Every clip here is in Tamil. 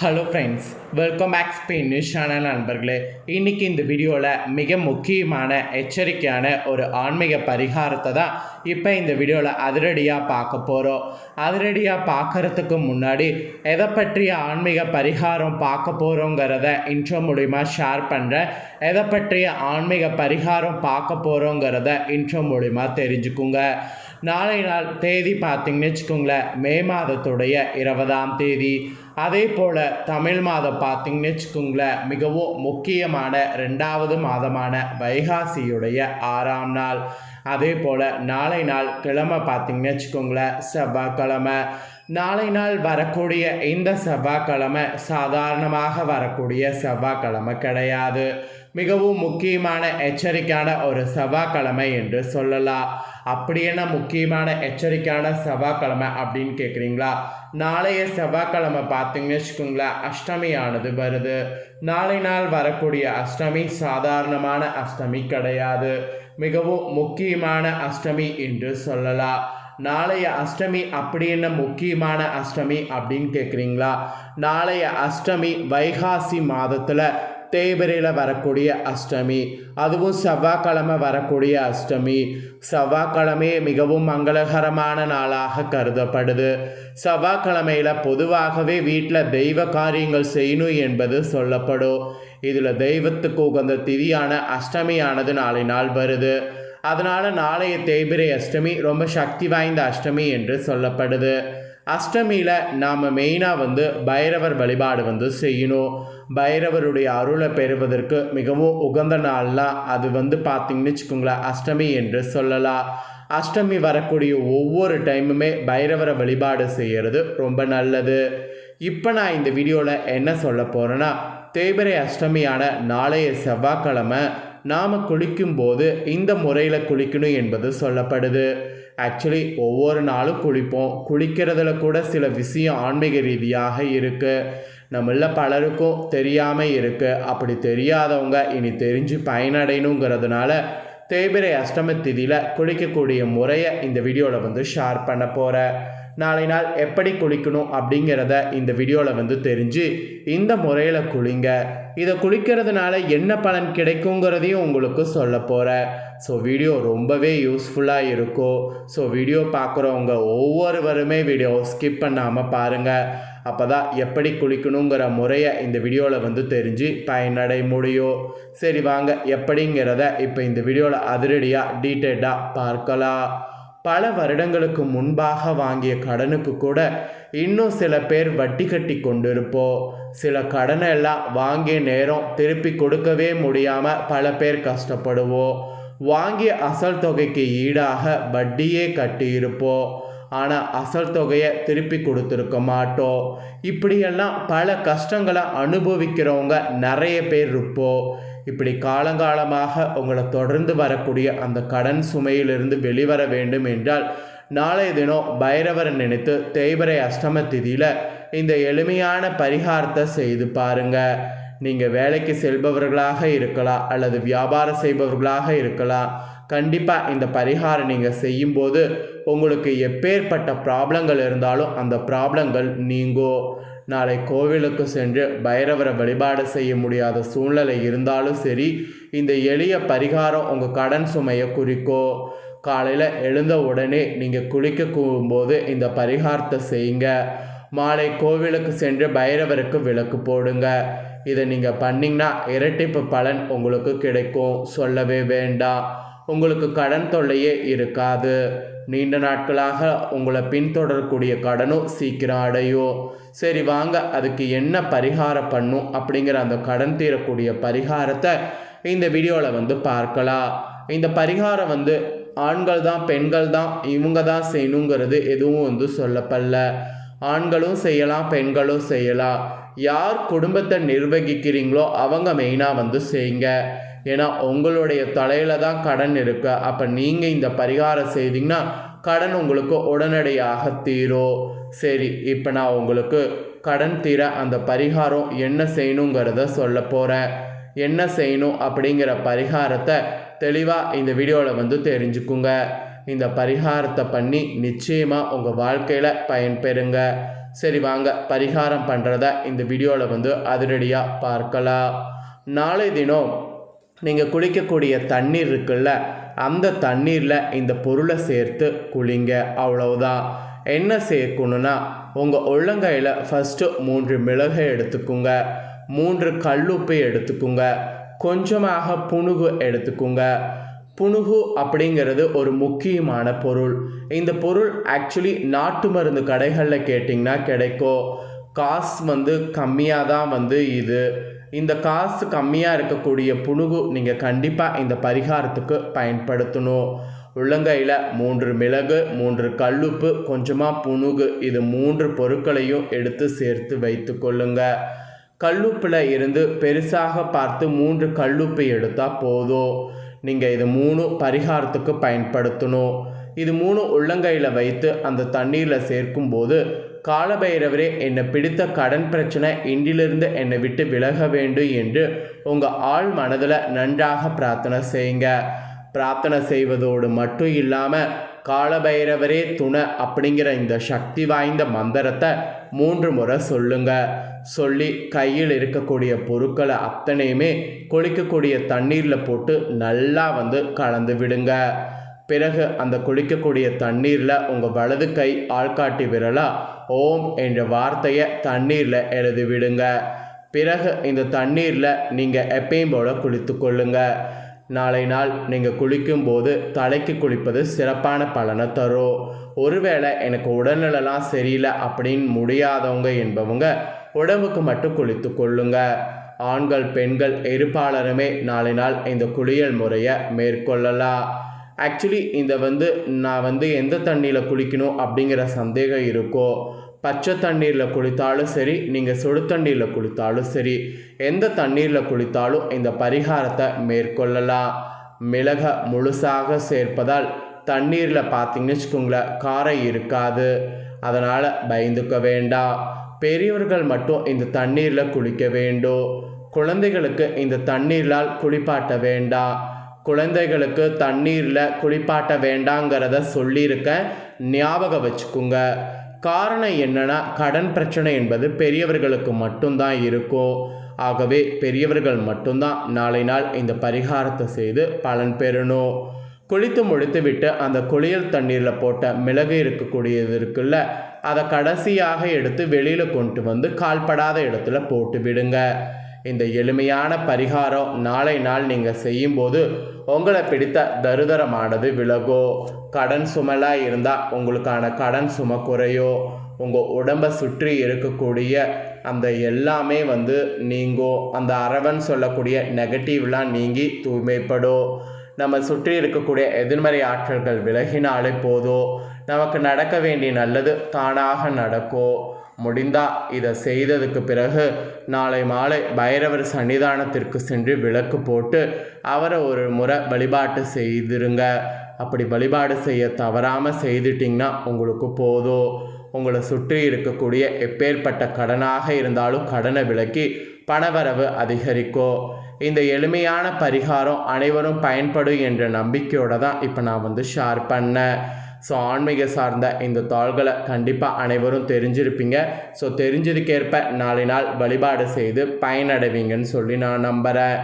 Hello friends welcome back Spain news channel நண்பர்களே. இன்றைக்கி இந்த வீடியோவில் மிக முக்கியமான எச்சரிக்கையான ஒரு ஆன்மீக பரிகாரத்தை தான் இப்போ இந்த வீடியோவில் அதிரடியாக பார்க்க போகிறோம் அதிரடியாக பார்க்கறதுக்கு முன்னாடி எதை பற்றிய ஆன்மீக பரிகாரம் பார்க்க போகிறோங்கிறத இன்ட்ரோ மூலிமா ஷேர் பண்ணுறேன் எதை பற்றிய ஆன்மீக பரிகாரம் பார்க்க போகிறோங்கிறத இன்ட்ரோ மூலிமா தெரிஞ்சுக்குங்க. நாளை நாள் தேதி பார்த்தீங்கன்னு வச்சுக்கோங்களேன் மே மாதத்துடைய இருபதாம் தேதி. அதே போல் தமிழ் மாதம் பார்த்தீங்கன்னு வச்சுக்கோங்களேன் மிகவும் முக்கியமான ரெண்டாவது மாதமான வைகாசியுடைய ஆறாம் நாள். அதே போல் நாளை நாள் கிழமை பார்த்தீங்கன்னு வச்சுக்கோங்களேன் செவ்வாய்க்கிழமை. நாளை நாள் வரக்கூடிய இந்த செவ்வாய்க்கிழமை சாதாரணமாக வரக்கூடிய செவ்வாய்க்கிழமை கிடையாது. மிகவும் முக்கியமான எச்சரிக்கையான ஒரு செவ்வாய்க்கிழமை என்று சொல்லலாம். அப்படி என்ன முக்கியமான எச்சரிக்கையான செவ்வாய்க்கிழமை அப்படின்னு கேட்குறீங்களா நாளைய செவ்வாய்க்கிழமை பார்த்தீங்கன்னு வச்சுக்கோங்களேன் அஷ்டமியானது வருது. நாளை நாள் வரக்கூடிய அஷ்டமி சாதாரணமான அஷ்டமி கிடையாது. மிகவும் முக்கியமான அஷ்டமி என்று சொல்லலாம். நாளைய அஷ்டமி அப்படி என்ன முக்கியமான அஷ்டமி அப்படின்னு கேட்குறீங்களா நாளைய அஷ்டமி வைகாசி மாதத்தில் தேய்பிரையில் வரக்கூடிய அஷ்டமி அதுவும் செவ்வாய்க்கிழமை வரக்கூடிய அஷ்டமி செவ்வாய்க்கிழமை மிகவும் மங்களகரமான நாளாக கருதப்படுது செவ்வாய்க்கிழமையில் பொதுவாகவே வீட்டில் தெய்வ காரியங்கள் செய்யணும் என்பது சொல்லப்படும் இதில் தெய்வத்துக்கு உகந்த திதியான அஷ்டமியானது நாளை நாள் வருது அதனால் நாளைய தேய்பிரை அஷ்டமி ரொம்ப சக்தி வாய்ந்த அஷ்டமி என்று சொல்லப்படுது அஷ்டமியில் நாம் மெயினாக வந்து பைரவர் வழிபாடு வந்து செய்யணும். பைரவருடைய அருளை பெறுவதற்கு மிகவும் உகந்த நாள்லாம் அது வந்து பார்த்திங்கன்னு வச்சுக்கோங்களேன் அஷ்டமி என்று சொல்லலாம். அஷ்டமி வரக்கூடிய ஒவ்வொரு டைமுமே பைரவரை வழிபாடு செய்கிறது ரொம்ப நல்லது. இப்போ நான் இந்த வீடியோவில் என்ன சொல்ல போகிறேன்னா தேய்பிரை அஷ்டமியான நாளைய செவ்வாய்க்கிழமை நாம் குளிக்கும்போது இந்த முறையில் குளிக்கணும் என்பது சொல்லப்படுது. ஆக்சுவலி ஒவ்வொரு நாளும் குளிப்போம். குளிக்கிறதுல கூட சில விஷயம் ஆன்மீக ரீதியாக இருக்குது நம்மள பலருக்கும் தெரியாமல் இருக்குது அப்படி தெரியாதவங்க இனி தெரிஞ்சு பயனடையணுங்கிறதுனால தேய்பிரை அஷ்டம திதியில் குளிக்கக்கூடிய முறையை இந்த வீடியோவில் வந்து ஷேர் பண்ண போகிறேன் நாளை நாள் எப்படி குளிக்கணும் அப்படிங்கிறத இந்த வீடியோவில் வந்து தெரிஞ்சு இந்த முறையில் குளிங்க. இதை குளிக்கிறதுனால என்ன பலன் கிடைக்குங்கிறதையும் உங்களுக்கு சொல்ல போகிறேன் ஸோ வீடியோ ரொம்பவே யூஸ்ஃபுல்லாக இருக்கும் ஸோ வீடியோ பார்க்குறவங்க ஒவ்வொருவருமே வீடியோ ஸ்கிப் பண்ணாமல் பாருங்கள் அப்போ தான் எப்படி குளிக்கணுங்கிற முறையை இந்த வீடியோவில் வந்து தெரிஞ்சு பயனடை முடியும் சரி வாங்க எப்படிங்கிறத இப்போ இந்த வீடியோவில் அதிரடியாக டீட்டெயில்டாக பார்க்கலாம். பல வருடங்களுக்கு முன்பாக வாங்கிய கடனுக்கு கூட இன்னும் சில பேர் வட்டி கட்டி கொண்டிருப்போம் சில கடனை எல்லாம் வாங்கிய நேரம் திருப்பி கொடுக்கவே முடியாமல் பல பேர் கஷ்டப்படுவோம் வாங்கிய அசல் தொகைக்கு ஈடாக வட்டியே கட்டியிருப்போம் ஆனால் அசல் தொகையை திருப்பி கொடுத்துருக்க மாட்டோம். இப்படியெல்லாம் பல கஷ்டங்களை அனுபவிக்கிறவங்க நிறைய பேர் இருப்போம். இப்படி காலங்காலமாக உங்களை தொடர்ந்து வரக்கூடிய அந்த கடன் சுமையிலிருந்து வெளிவர வேண்டும் என்றால் நாளைய தினம் பைரவரை நினைத்து தேய்பிரை அஷ்டம திதியில் இந்த எளிமையான பரிகாரத்தை செய்து பாருங்கள் நீங்கள் வேலைக்கு செல்பவர்களாக இருக்கலாம் அல்லது வியாபாரம் செய்பவர்களாக இருக்கலாம். கண்டிப்பாக இந்த பரிகாரம் நீங்கள் செய்யும்போது உங்களுக்கு எப்பேற்பட்ட ப்ராப்ளங்கள் இருந்தாலும் அந்த ப்ராப்ளங்கள் நீங்கோ நாளை கோவிலுக்கு சென்று பைரவரை வழிபாடு செய்ய முடியாத சூழ்நிலை இருந்தாலும் சரி இந்த எளிய பரிகாரம் உங்கள் கடன் சுமையை குறிக்கோ காலையில் எழுந்த உடனே நீங்கள் குளிக்க கூடும்போது இந்த பரிகாரத்தை செய்யுங்க. மாலை கோவிலுக்கு சென்று பைரவருக்கு விளக்கு போடுங்க. இதை நீங்கள் பண்ணிங்கன்னா இரட்டிப்பு பலன் உங்களுக்கு கிடைக்கும். சொல்லவே வேண்டாம். உங்களுக்கு கடன் தொல்லையே இருக்காது. நீண்ட நாட்களாக உங்களை பின்தொடரக்கூடிய கடனும் சீக்கிரம் அடையும். சரி வாங்க அதுக்கு என்ன பரிகாரம் பண்ணும் அப்படிங்கிற அந்த கடன் தீரக்கூடிய பரிகாரத்தை இந்த வீடியோவில் வந்து பார்க்கலாம். இந்த பரிகாரம் வந்து ஆண்கள் தான் பெண்கள் தான் இவங்க தான் செய்யணுங்கிறது எதுவும் வந்து சொல்லப்படல ஆண்களும் செய்யலாம் பெண்களும் செய்யலாம். யார் குடும்பத்தை நிர்வகிக்கிறீங்களோ அவங்க மெயினாக வந்து செய்யுங்க. ஏன்னா உங்களுடைய தலையில் தான் கடன் இருக்கு. அப்போ நீங்கள் இந்த பரிகாரம் செய்தீங்கன்னா கடன் உங்களுக்கு உடனடியாக தீரும். சரி இப்போ நான் உங்களுக்கு கடன் தீர அந்த பரிகாரம் என்ன செய்யணுங்கிறத சொல்ல போகிறேன் என்ன செய்யணும் அப்படிங்கிற பரிகாரத்தை தெளிவாக இந்த வீடியோவில் வந்து தெரிஞ்சுக்குங்க. இந்த பரிகாரத்தை பண்ணி நிச்சயமாக உங்கள் வாழ்க்கையில் பயன்பெறுங்க சரி வாங்க பரிகாரம் பண்ணுறத இந்த வீடியோவில் வந்து அதிரடியாக பார்க்கலாம். நாளை தினம் நீங்கள் குளிக்கக்கூடிய தண்ணீர் இருக்குல்ல அந்த தண்ணீரில் இந்த பொருளை சேர்த்து குளிங்க அவ்வளவுதான். என்ன சேர்க்கணுன்னா உங்கள் உள்ளங்கையில் ஃபஸ்ட்டு மூன்று மிளகை எடுத்துக்குங்க மூன்று கல்லுப்பு எடுத்துக்குங்க கொஞ்சமாக புணுகு எடுத்துக்குங்க. புணுகு அப்படிங்கிறது ஒரு முக்கியமான பொருள். இந்த பொருள் ஆக்சுவலி நாட்டு மருந்து கடைகளில் கேட்டிங்கன்னா கிடைக்கும். காசு வந்து கம்மியாக தான் வந்து இது. இந்த காசு கம்மியாக இருக்கக்கூடிய புணுகு நீங்கள் கண்டிப்பாக இந்த பரிகாரத்துக்கு பயன்படுத்தணும். உள்ளங்கையில் மூன்று மிளகு மூன்று கல்லுப்பு கொஞ்சமாக புணுகு இது மூன்று பொருட்களையும் எடுத்து சேர்த்து வைத்து கொள்ளுங்க. கல்லுப்பில் இருந்து பெருசாக பார்த்து மூன்று கல்லுப்பு எடுத்தால் போதும். நீங்கள் இது மூணு பரிகாரத்துக்கு பயன்படுத்தணும். இது மூணு உள்ளங்கையில் வைத்து அந்த தண்ணீரில் சேர்க்கும்போது காலபைரவரே என்னை பிடித்த கடன் பிரச்சனை இன்றிலிருந்து என்னை விட்டு விலக வேண்டும் என்று உங்கள் ஆள் மனதில் நன்றாக பிரார்த்தனை செய்யுங்க. பிரார்த்தனை செய்வதோடு மட்டும் இல்லாமல் காலபைரவரே துணை அப்படிங்கிற இந்த சக்தி வாய்ந்த மந்திரத்தை மூன்று முறை சொல்லுங்க. சொல்லி கையில் இருக்கக்கூடிய பொருட்களை அத்தனையுமே கொளிக்கக்கூடிய தண்ணீரில் போட்டு நல்லா வந்து கலந்து விடுங்க. பிறகு அந்த குளிக்கக்கூடிய தண்ணீரில் உங்கள் வலது கை ஆள்காட்டி விரலா ஓம் என்ற வார்த்தையை தண்ணீரில் எழுதி விடுங்க. பிறகு இந்த தண்ணீரில் நீங்கள் எப்பயும் போல் குளித்து கொள்ளுங்க. நாளை நாள் நீங்கள் குளிக்கும்போது தலைக்கு குளிப்பது சிறப்பான பலனை தரும். ஒருவேளை எனக்கு உடல்நிலைலாம் சரியில்லை அப்படின்னு முடியாதவங்க என்பவங்க உடம்புக்கு மட்டும் குளித்து கொள்ளுங்க. ஆண்கள் பெண்கள் இருப்பாளருமே நாளை நாள் இந்த குளியல் முறையை மேற்கொள்ளலாம். ஆக்சுவலி இந்த வந்து நான் வந்து எந்த தண்ணியில் குளிக்கணும் அப்படிங்கிற சந்தேகம் இருக்கோ பச்சை தண்ணீரில் குளித்தாலும் சரி நீங்கள் சுடு தண்ணீரில் குளித்தாலும் சரி எந்த தண்ணீரில் குளித்தாலும் இந்த பரிகாரத்தை மேற்கொள்ளலாம். மிளக முழுசாக சேர்ப்பதால் தண்ணீரில் பார்த்தீங்கன்னு வச்சுக்கோங்களேன் காரம் இருக்காது. அதனால் பயந்துக்க வேண்டாம். பெரியவர்கள் மட்டும் இந்த தண்ணீரில் குளிக்க வேண்டும். குழந்தைகளுக்கு இந்த தண்ணீரால் குளிப்பாட்ட வேண்டாம். குழந்தைகளுக்கு தண்ணீரில் குளிப்பாட்ட வேண்டாங்கிறத சொல்லியிருக்கேன் ஞாபகம் வச்சுக்கோங்க. காரணம் என்னென்னா கடன் பிரச்சனை என்பது பெரியவர்களுக்கு மட்டும்தான் இருக்கும். ஆகவே பெரியவர்கள் மட்டும்தான் நாளை நாள் இந்த பரிகாரத்தை செய்து பலன் பெறணும். குளித்து முடித்து விட்டு அந்த குளியல் தண்ணீரில் போட்ட மிளகு இருக்கக்கூடியது இருக்குல்ல அதை கடைசியாக எடுத்து வெளியில் கொண்டு வந்து கால்படாத இடத்துல போட்டு விடுங்க. இந்த எளிமையான பரிகாரம் நாளை நாள் நீங்கள் செய்யும்போது உங்களை பிடித்த தருதரமானது விலகோ. கடன் சுமலாக இருந்தால் உங்களுக்கான கடன் சும குறையோ. உங்கள் உடம்பை சுற்றி இருக்கக்கூடிய அந்த எல்லாமே வந்து நீங்கும் அந்த அரவன் சொல்லக்கூடிய நெகட்டிவ்லாம் நீங்கி தூய்மைப்படும் நம்ம சுற்றி இருக்கக்கூடிய எதிர்மறை ஆற்றல்கள் விலகினாலே போதும் நமக்கு நடக்க வேண்டிய நல்லது தானாக நடக்கும் முடிந்தா இதை செய்ததுக்கு பிறகு நாளை மாலை பைரவர் சன்னிதானத்திற்கு சென்று விளக்கு போட்டு அவரை ஒரு முறை வழிபாட்டு செய்திருங்க. அப்படி வழிபாடு செய்ய தவறாமல் செய்துட்டிங்கன்னா உங்களுக்கு போதும் உங்களை சுற்றி இருக்கக்கூடிய எப்பேற்பட்ட கடனாக இருந்தாலும் கடனை விலக்கி பணவரவு அதிகரிக்கும் இந்த எளிமையான பரிகாரம் அனைவரும் பயன்படும் என்ற நம்பிக்கையோடு தான் இப்போ நான் வந்து ஷேர் பண்ணேன். ஸோ ஆன்மீக சார்ந்த இந்த தாள்களை கண்டிப்பாக அனைவரும் தெரிஞ்சிருப்பீங்க. ஸோ தெரிஞ்சதுக்கேற்ப நாளை நாள் வழிபாடு செய்து பயனடைவீங்கன்னு சொல்லி நான் நம்புகிறேன்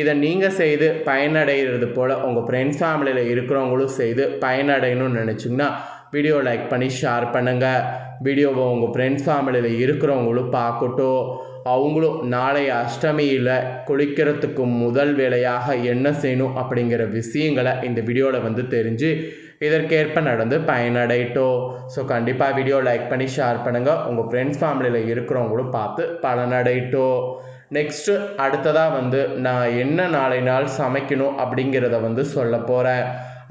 இதை நீங்கள் செய்து பயனடைகிறது போல் உங்கள் ஃப்ரெண்ட்ஸ் ஃபேமிலியில் இருக்கிறவங்களும் செய்து பயனடையணும்னு நினச்சிங்கன்னா வீடியோ லைக் பண்ணி ஷேர் பண்ணுங்கள் வீடியோவை உங்கள் ஃப்ரெண்ட்ஸ் ஃபேமிலியில் இருக்கிறவங்களும் பார்க்கட்டும். அவங்களும் நாளை அஷ்டமியில் குளிக்கிறதுக்கு முதல் வேலையாக என்ன செய்யணும் அப்படிங்கிற விஷயங்களை இந்த வீடியோவில் வந்து தெரிஞ்சு இதற்கேற்ப நடந்து பயனடையட்டும் ஸோ கண்டிப்பாக வீடியோ லைக் பண்ணி ஷேர் பண்ணுங்கள் உங்கள் ஃப்ரெண்ட்ஸ் ஃபேமிலியில் இருக்கிறவங்களும் பார்த்து பலனடையட்டும் நெக்ஸ்ட்டு அடுத்ததாக வந்து நான் என்ன நாளை நாள் சமைக்கணும் அப்படிங்கிறத வந்து சொல்ல போகிறேன்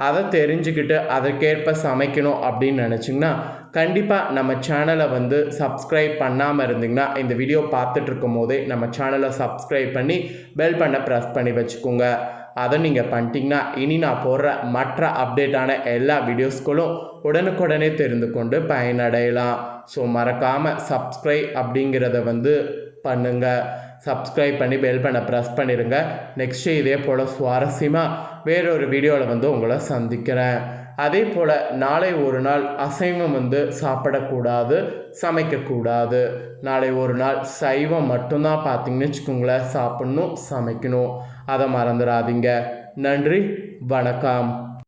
அதை தெரிஞ்சுக்கிட்டு அதற்கேற்ப சமைக்கணும் அப்படின்னு நினச்சிங்கன்னா கண்டிப்பாக நம்ம சேனலை வந்து சப்ஸ்கிரைப் பண்ணாமல் இருந்தீங்கன்னா இந்த வீடியோ பார்த்துட்ருக்கும் போதே நம்ம சேனலை சப்ஸ்கிரைப் பண்ணி பெல் பண்ண ப்ரெஸ் பண்ணி வச்சுக்கோங்க. அதை நீங்கள் பண்ணிட்டீங்கன்னா இனி நான் போடுற மற்ற அப்டேட்டான எல்லா வீடியோஸ்களும் உடனுக்குடனே தெரிந்து கொண்டு பயனடையலாம். ஸோ மறக்காமல் சப்ஸ்கிரைப் அப்படிங்கிறத வந்து பண்ணுங்கள் சப்ஸ்கிரைப் பண்ணி பெல் பண்ண ப்ரெஸ் பண்ணிடுங்க நெக்ஸ்ட்டு இதே போல் சுவாரஸ்யமாக வேறொரு வீடியோவில் வந்து உங்களை சந்திக்கிறேன். அதே போல் நாளை ஒரு நாள் அசைவம் வந்து சாப்பிடக்கூடாது சமைக்கக்கூடாது. நாளை ஒரு நாள் சைவம் மட்டும்தான் பார்த்தீங்கன்னு வச்சுக்கோங்களேன் சாப்பிட்ணும் சமைக்கணும். அதை மறந்துடாதீங்க. நன்றி வணக்கம்.